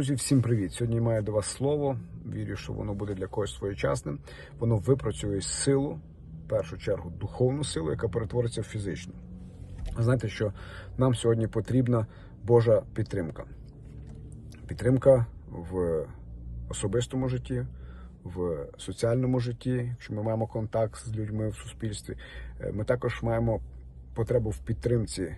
Друзі, всім привіт! Сьогодні маю до вас слово. Вірю, що воно буде для когось своєчасним. Воно випрацює силу, в першу чергу, духовну силу, яка перетвориться в фізичну. Знаєте, що нам сьогодні потрібна Божа підтримка. Підтримка в особистому житті, в соціальному житті, якщо ми маємо контакт з людьми в суспільстві. Е, Ми також маємо потребу в підтримці е,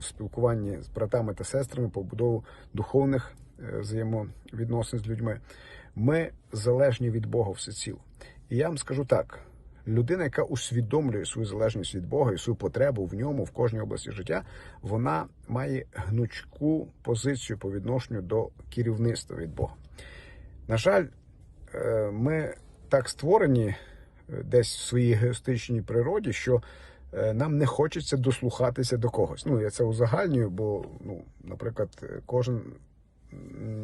спілкуванні з братами та сестрами, побудову духовних взаємовідносин з людьми. Ми залежні від Бога всеціло. І я вам скажу так: людина, яка усвідомлює свою залежність від Бога і свою потребу в ньому в кожній області життя, вона має гнучку позицію по відношенню до керівництва від Бога. На жаль, е, ми так створені е, десь в своїй егоїстичній природі, що е, нам не хочеться дослухатися до когось. Ну, я це узагальнюю, бо, ну, наприклад, кожен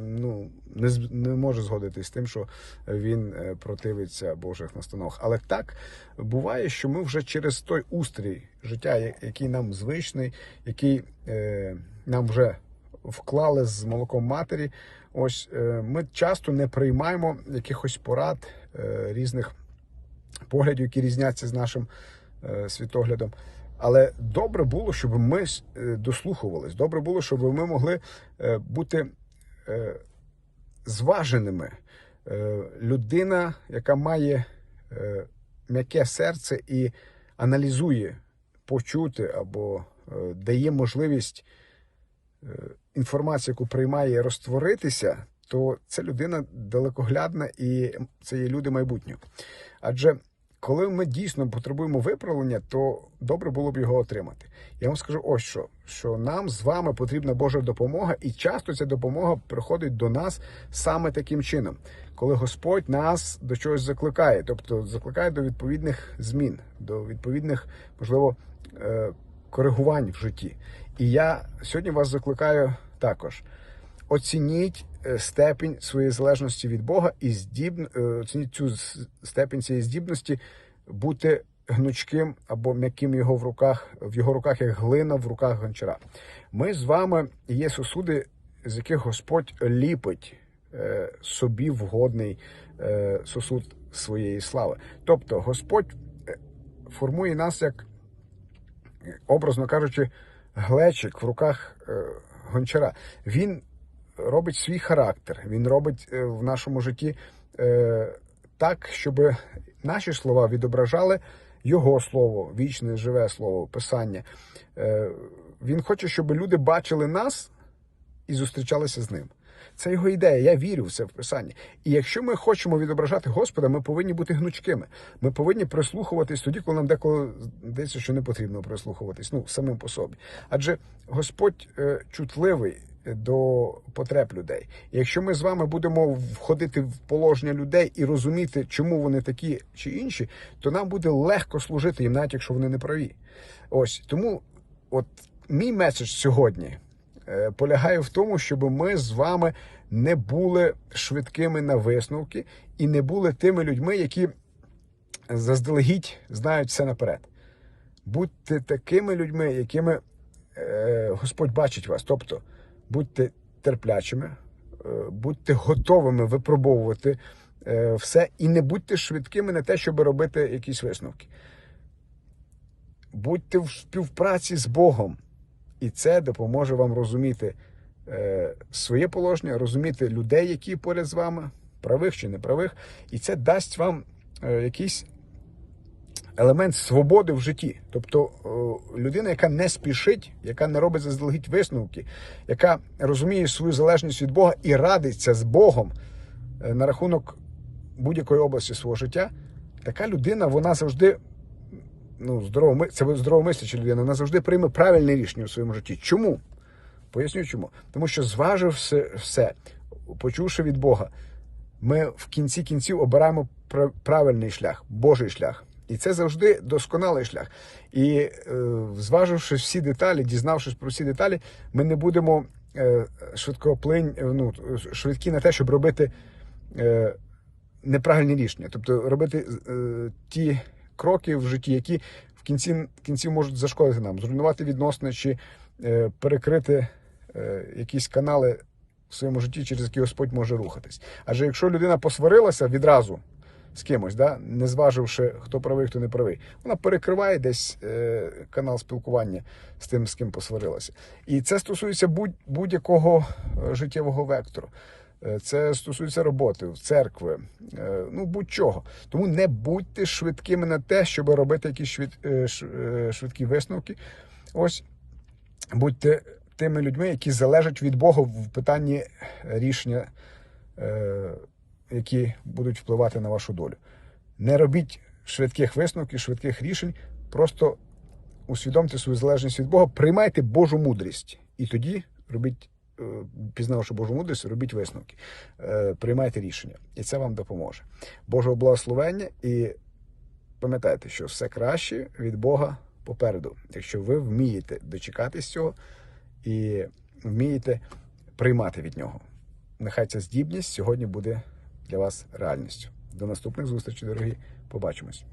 ну, не, не може згодитись з тим, що він е, противиться Божих настановах. Але так буває, що ми вже через той устрій життя, який нам звичний, який е, нам вже вклали з молоком матері. Ось е, ми часто не приймаємо якихось порад е, різних поглядів, які різняться з нашим е, світоглядом. Але добре було, щоб ми е, дослухувались. Добре було, щоб ми могли е, бути зваженими. Е, Людина, яка має е, м'яке серце і аналізує почути або е, дає можливість е, інформацію, яку приймає, розтворитися, то це людина далекоглядна і це є люди майбутнього. Адже коли ми дійсно потребуємо виправлення, то добре було б його отримати. Я вам скажу ось що: що нам з вами потрібна Божа допомога, і часто ця допомога приходить до нас саме таким чином, коли Господь нас до чогось закликає, тобто закликає до відповідних змін, до відповідних, можливо, е, коригувань в житті. І я сьогодні вас закликаю також. Оцініть е, степінь своєї залежності від Бога і здіб... е, оцініть цю степінь цієї здібності бути гнучким або м'яким його в руках, в його руках, як глина в руках гончара. Ми з вами є сосуди, з яких Господь ліпить е, собі вгодний сосуд своєї слави. Тобто Господь формує нас як образно кажучи, глечик в руках гончара. Він робить свій характер, він робить е, в нашому житті е, так, щоб наші слова відображали його слово, вічне, живе слово, писання. Е, він хоче, щоб люди бачили нас і зустрічалися з ним. Це його ідея. Я вірю в це в писанні. І якщо ми хочемо відображати Господа, ми повинні бути гнучкими. Ми повинні прислухуватись тоді, коли нам деколи здається, що не потрібно прислухуватись, ну самим по собі. Адже Господь е, чутливий до потреб людей. Якщо ми з вами будемо входити в положення людей і розуміти, чому вони такі чи інші, то нам буде легко служити їм, навіть якщо вони не праві. Ось тому, от мій меседж сьогодні е, полягає в тому, щоб ми з вами не були швидкими на висновки і не були тими людьми, які заздалегідь знають все наперед. Будьте такими людьми, якими е, Господь бачить вас. Тобто будьте терплячими, е, будьте готовими випробовувати е, все і не будьте швидкими на те, щоб робити якісь висновки. Будьте в співпраці з Богом, і це допоможе вам розуміти е, своє положення, розуміти людей, які поряд з вами, правих чи неправих, і це дасть вам якийсь елемент свободи в житті. Тобто е, людина, яка не спішить, яка не робить заздалегідь висновки, яка розуміє свою залежність від Бога і радиться з Богом е, на рахунок будь-якої області свого життя, така людина, вона завжди. Ну, здорово, це здоровомисляча людина, вона завжди прийме правильне рішення у своєму житті. Чому? Поясню чому. Тому що зваживши все, почувши від Бога, ми в кінці кінців обираємо пра- правильний шлях, Божий шлях. І це завжди досконалий шлях. І е, зваживши всі деталі, дізнавшись про всі деталі, ми не будемо е, швидкоплинь, е, ну, швидкі на те, щоб робити е, неправильні рішення. Тобто робити е, ті кроки в житті, які в кінці, кінці можуть зашкодити нам, зруйнувати відносини чи е, перекрити е, якісь канали в своєму житті, через який Господь може рухатись. Адже якщо людина посварилася відразу з кимось, да, не зваживши, хто правий, хто не правий, вона перекриває десь е, канал спілкування з тим, з ким посварилася. І це стосується будь, будь-якого е, життєвого вектору. Е, Це стосується роботи, церкви, е, ну будь-чого. Тому не будьте швидкими на те, щоб робити якісь швид, швидкі висновки. Ось будьте тими людьми, які залежать від Бога в питанні рішення, які будуть впливати на вашу долю. Не робіть швидких висновків, швидких рішень, просто усвідомте свою залежність від Бога, приймайте Божу мудрість. І тоді робіть, е, пізнавши Божу мудрість, робіть висновки, Е, приймайте рішення. І це вам допоможе. Божого благословення і пам'ятайте, що все краще від Бога попереду, якщо ви вмієте дочекатись цього і вмієте приймати від нього. Нехай ця здібність сьогодні буде для вас реальністю. До наступних зустрічей, дорогі. Побачимось.